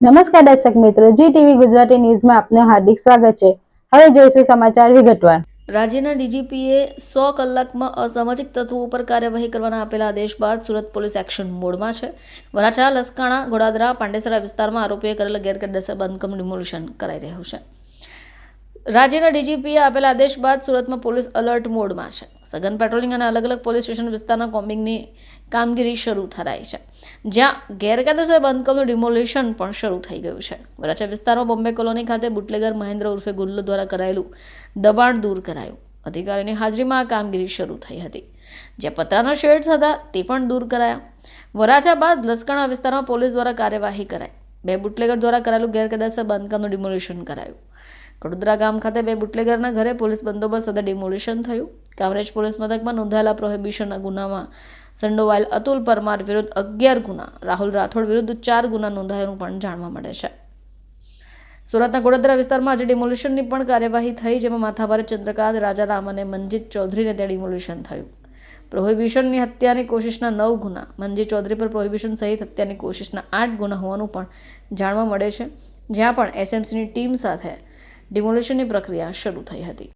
નમસ્કાર દર્શક મિત્રો જી ટીવી ગુજરાતી ન્યૂઝમાં આપનું હાર્દિક સ્વાગત છે. હવે જોઈશું સમાચાર વિગતવાર. રાજ્યના ડીજીપીએ સો કલાકમાં અસામાજિક તત્વો ઉપર કાર્યવાહી કરવાના આપેલા આદેશ બાદ સુરત પોલીસ એક્શન મોડમાં છે. વરાછા, લસકાણા, ગોડાદરા, પાંડેસરા વિસ્તારમાં આરોપીએ કરેલા ગેરકાયદેસર બાંધકામ ડિમોલિશન કરાઈ રહ્યું છે. રાજ્યના ડીજીપીએ આપેલા આદેશ બાદ સુરતમાં પોલીસ અલર્ટ મોડમાં છે. સઘન પેટ્રોલિંગ અને અલગ અલગ પોલીસ સ્ટેશન વિસ્તારના કોમ્બિંગની કામગીરી શરૂ થરાઈ છે. જ્યાં ગેરકાયદેસર બાંધકામનું ડિમોલિશન પણ શરૂ થઈ ગયું છે. વરાછા વિસ્તારમાં બોમ્બે કોલોની ખાતે બુટલેગર મહેન્દ્ર ઉર્ફે ગુલ્લો દ્વારા કરાયેલું દબાણ દૂર કરાયું. અધિકારીની હાજરીમાં આ કામગીરી શરૂ થઈ હતી. જ્યાં પતરાના શેડ્સ હતા તે પણ દૂર કરાયા. વરાછા બાદ લસકાણા વિસ્તારમાં પોલીસ દ્વારા કાર્યવાહી કરાઈ. બે બુટલેગર દ્વારા કરાયેલું ગેરકાયદેસર બાંધકામનું ડિમોલિશન કરાયું. કડોદરા ગામ ખાતે બે બુટલેગરના ઘરે પોલીસ બંદોબસ્ત સાથે ડિમોલિશન થયું. કામરેજ પોલીસ મથકમાં નોંધાયેલા પ્રોહિબિશનના ગુનામાં સંડોવાયેલ અતુલ પરમાર વિરુદ્ધ અગિયાર ગુના, રાહુલ રાઠોડ વિરુદ્ધ ચાર ગુના નોંધાયાનું પણ જાણવા મળે છે. સુરતના ગોડોદરા વિસ્તારમાં આજે ડિમોલિશનની પણ કાર્યવાહી થઈ, જેમાં માથાભારે ચંદ્રકાંત રાજારામ અને મનજીત ચૌધરીને ત્યાં ડિમોલિશન થયું. પ્રોહિબિશનની હત્યાની કોશિશના નવ ગુના મનજીત ચૌધરી પર પ્રોહિબિશન સહિત હત્યાની કોશિશના આઠ ગુના હોવાનું પણ જાણવા મળે છે. જ્યાં પણ એસએમસીની ટીમ સાથે ડિમોલિશનની પ્રક્રિયા શરૂ થઈ હતી.